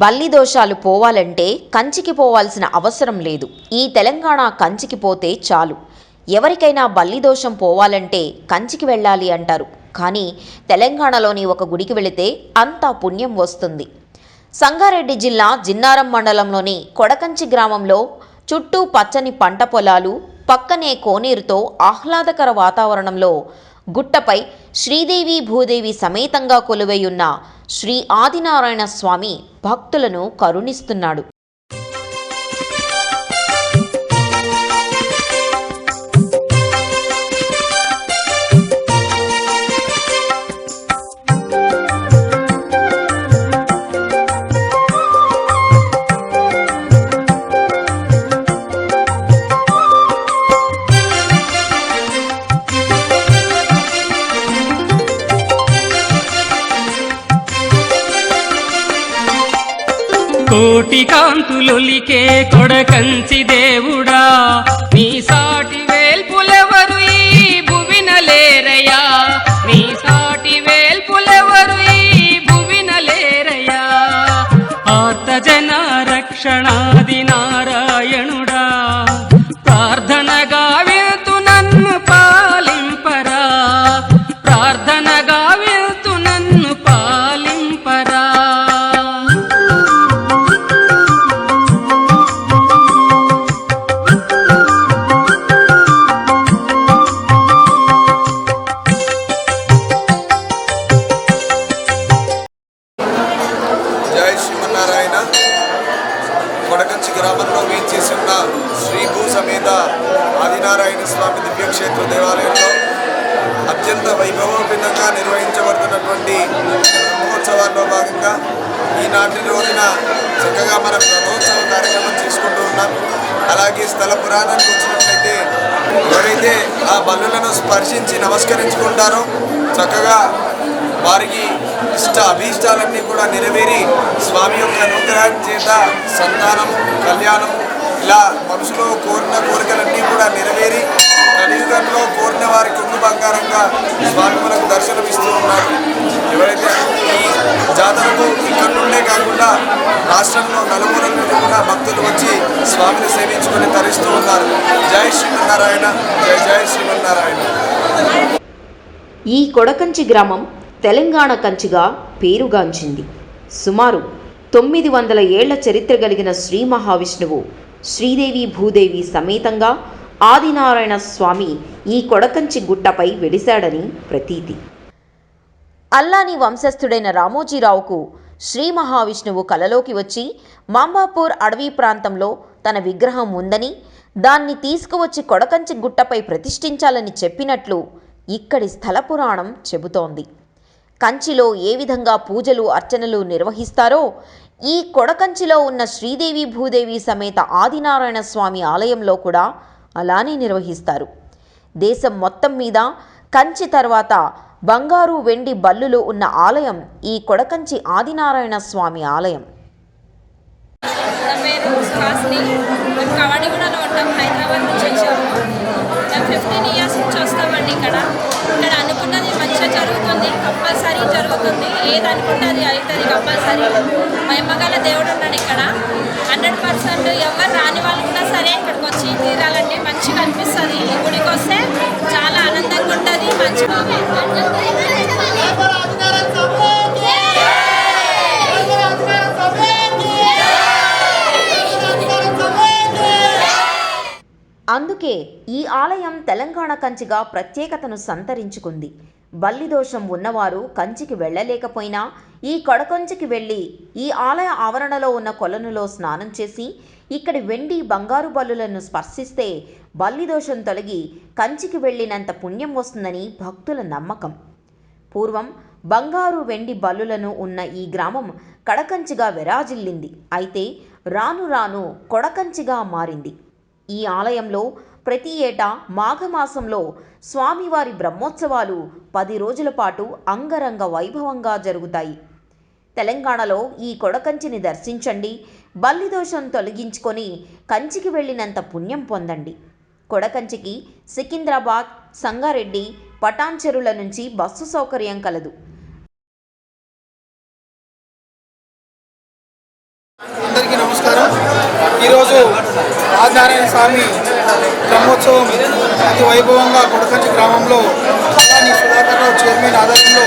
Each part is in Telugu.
బల్లి దోషాలు పోవాలంటే కంచికి పోవాల్సిన అవసరం లేదు. ఈ తెలంగాణ కంచికి పోతే చాలు. ఎవరికైనా బల్లి దోషం పోవాలంటే కంచికి వెళ్ళాలి అంటారు. కానీ తెలంగాణలోని ఒక గుడికి వెళితే అంతా పుణ్యం వస్తుంది. సంగారెడ్డి జిల్లా జిన్నారం మండలంలోని కొడకంచి గ్రామంలో చుట్టూ పచ్చని పంట పొలాలు పక్కనే కోనేరుతో ఆహ్లాదకర వాతావరణంలో గుట్టపై శ్రీదేవి భూదేవి సమేతంగా కొలువై ఉన్న శ్రీ ఆదినారాయణ స్వామి భక్తులను కరుణిస్తున్నాడు. కోటి కాంతులొలికే కొడకంచి దేవుడా నీ సాటి నిర్వహించబడుతున్నటువంటి బ్రహ్మోత్సవాల్లో భాగంగా ఈనాటి రోజున చక్కగా మనం రథోత్సవ కార్యక్రమం చేసుకుంటూ ఉన్నాం. అలాగే స్థల పురాణానికి వచ్చినట్లయితే ఎవరైతే ఆ బల్లులను స్పర్శించి నమస్కరించుకుంటారో చక్కగా వారికి ఇష్ట అభీష్టాలన్నీ కూడా నెరవేరి స్వామి యొక్క అనుగ్రహం చేత సంతానము కళ్యాణము ఇలా మనసులో కోరిన కోరికలన్నీ కూడా నెరవేరి కలియుగంలో కోరిన వారి కుంగు బంగారంగా స్వామి మనకు దర్శనమిస్తూ ఉన్నారు. ఎవరైతే ఈ జాతరకు ఇక్కడ నుండే కాకుండా రాష్ట్రంలో నలుమూలల నుండి కూడా భక్తులు వచ్చి స్వామిని సేవించుకొని తరిస్తూ ఉన్నారు. జై శ్రీమన్నారాయణ జై జై శ్రీమన్నారాయణ. ఈ కొడకంచి గ్రామం తెలంగాణ కంచిగా పేరుగాంచింది. సుమారు తొమ్మిది వందల ఏళ్ళ చరిత్ర కలిగిన శ్రీ మహావిష్ణువు శ్రీదేవి భూదేవి సమేతంగా ఆదినారాయణ స్వామి ఈ కొడకంచి గుట్టపై వెలిశాడని ప్రతీతి. అల్లాని వంశస్థుడైన రామోజీరావుకు శ్రీ మహావిష్ణువు కలలోకి వచ్చి మాంబాపూర్ అడవి ప్రాంతంలో తన విగ్రహం ఉందని దాన్ని తీసుకువచ్చి కొడకంచి గుట్టపై ప్రతిష్ఠించాలని చెప్పినట్లు ఇక్కడి స్థల పురాణం చెబుతోంది. కంచిలో ఏ విధంగా పూజలు అర్చనలు నిర్వహిస్తారో ఈ కొడకంచిలో ఉన్న శ్రీదేవి భూదేవి సమేత ఆదినారాయణ స్వామి ఆలయంలో కూడా అలానే నిర్వహిస్తారు. దేశం మొత్తం మీద కంచి తర్వాత బంగారు వెండి బల్లులు ఉన్న ఆలయం ఈ కొడకంచి ఆదినారాయణ స్వామి ఆలయం. నా మేము కవాడిగూడలో ఉంటాం హైదరాబాద్ నుంచి వచ్చాము. మేము ఫిఫ్టీన్ ఇయర్స్ నుంచి వస్తామండి ఇక్కడ. ఇక్కడ అనుకున్నది మంచిగా జరుగుతుంది కంపల్సరీ జరుగుతుంది. ఏది అనుకుంటే అది అవుతుంది కంపల్సరీ. మహిమగల దేవుడు ఉన్నాడు ఇక్కడ. హండ్రెడ్ పర్సెంట్ ఎవరు రాని వాళ్ళు కూడా సరే ఇక్కడికి వచ్చి తీరాలండి మంచిగా అనిపిస్తుంది. ఈ గుడికి వస్తే చాలా ఆనందంగా ఉంటుంది మంచిగా అందుకే ఈ ఆలయం తెలంగాణ కంచిగా ప్రత్యేకతను సంతరించుకుంది. బల్లి దోషం ఉన్నవారు కంచికి వెళ్ళలేకపోయినా ఈ కొడకంచికి వెళ్ళి ఈ ఆలయ ఆవరణలో ఉన్న కొలనులో స్నానం చేసి ఇక్కడి వెండి బంగారు బల్లులను స్పర్శిస్తే బల్లి దోషం తొలగి కంచికి వెళ్ళినంత పుణ్యం వస్తుందని భక్తుల నమ్మకం. పూర్వం బంగారు వెండి బల్లులను ఉన్న ఈ గ్రామం కడకంచిగా విరాజిల్లింది. అయితే రాను రాను కొడకంచిగా మారింది. ఈ ఆలయంలో ప్రతి ఏటా మాఘమాసంలో స్వామివారి బ్రహ్మోత్సవాలు పది రోజుల పాటు అంగరంగ వైభవంగా జరుగుతాయి. తెలంగాణలో ఈ కొడకంచిని దర్శించండి బల్లిదోషం తొలగించుకొని కంచికి వెళ్ళినంత పుణ్యం పొందండి. కొడకంచికి సికింద్రాబాద్ సంగారెడ్డి పటాన్చెరుల నుంచి బస్సు సౌకర్యం కలదు. స్వామి బ్రహ్మోత్సవం అతి వైభవంగా కొడకంచి గ్రామంలో అలాని సుధాకర్రావు చైర్మన్ ఆధ్వర్యంలో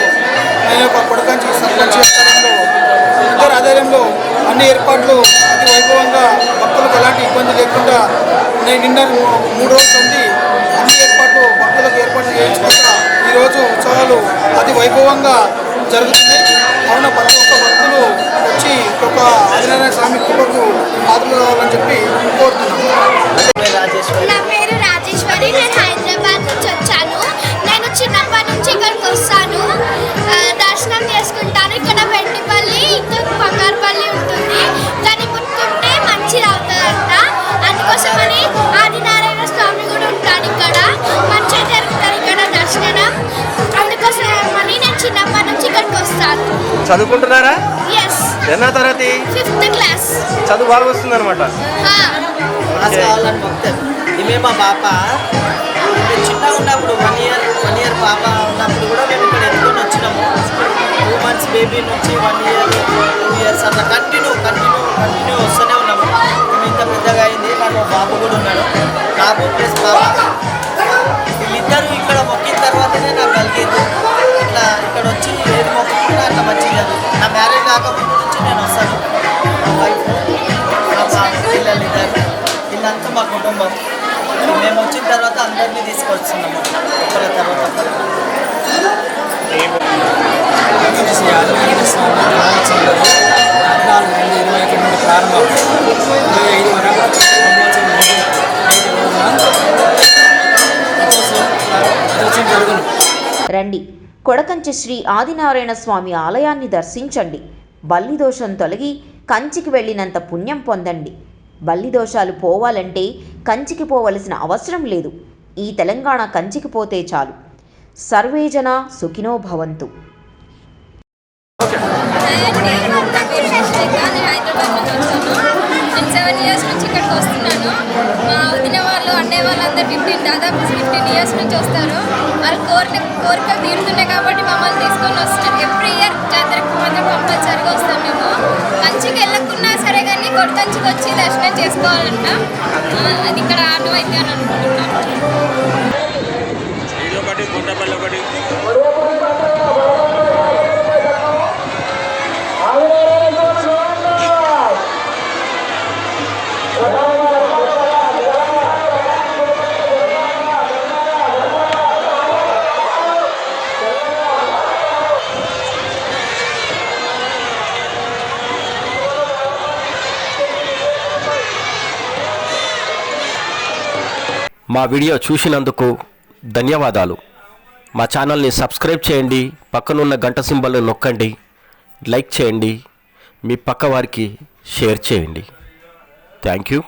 నేను యొక్క కొడకంచి సర్పంచ్ ఆధ్వర్యంలో ఇద్దరు ఆధ్వర్యంలో అన్ని ఏర్పాట్లు అతి వైభవంగా భక్తులకు ఎలాంటి ఇబ్బంది లేకుండా నేను నిన్న మూడు రోజులు ఉంది అన్ని ఏర్పాట్లు భక్తులకు ఏర్పాట్లు చేయించుకుంటా ఈరోజు ఉత్సవాలు అతి వైభవంగా జరుగుతున్నాయి. కావున ప్రతి ఒక్క భక్తులు వచ్చి ఈ ఆదినారాయణ స్వామి కృపకు పాత్రలు కావాలని చెప్పి కోరుతున్నాం. నా పేరు రాజేశ్వరి నేను హైదరాబాద్ నుంచి వచ్చాను. నేను చిన్న చదువుకుంటున్నారా? ఎన్నో తరగతి? చదువు బాగా వస్తుంది అనమాట క్లాస్ కావాలని మొక్తారు ఈమె మా పాప. చిన్నగా ఉన్నప్పుడు వన్ ఇయర్ వన్ ఇయర్ పాప ఉన్నప్పుడు కూడా మేము ఇక్కడ ఎత్తుకొని వచ్చినాము. టూ మంత్స్ బేబీ నుంచి వన్ ఇయర్ కాకముందు నుంచి నేను వస్తాను మా వైఫ్ మా పాప పిల్లలు ఇద్దరు. వీళ్ళంతా మా కుటుంబం. మేము వచ్చిన తర్వాత అందరినీ తీసుకొస్తున్నాము తర్వాత. పద్నాలుగు ఇరవై ఒకటి నుండి ప్రారంభం. ఇరవై ఐదు వరకు రండి. కొడకంచి శ్రీ ఆదినారాయణ స్వామి ఆలయాన్ని దర్శించండి. బల్లి దోషం తొలగి కంచికి వెళ్ళినంత పుణ్యం పొందండి. బల్లి దోషాలు పోవాలంటే కంచికి పోవలసిన అవసరం లేదు. ఈ తెలంగాణ కంచికి పోతే చాలు. సర్వేజన సుఖినో భవంతు. కొడకంచికి వచ్చి దర్శనం చేసుకోవాలంట అది ఇక్కడ ఆనవాయితీ అని అనుకుంటున్నాను మా వీడియో చూసినందుకు ధన్యవాదాలు. మా ఛానల్ని సబ్స్క్రైబ్ చేయండి పక్కనున్న గంట సింబల్ని నొక్కండి లైక్ చేయండి మీ పక్క వారికి షేర్ చేయండి. Thank you.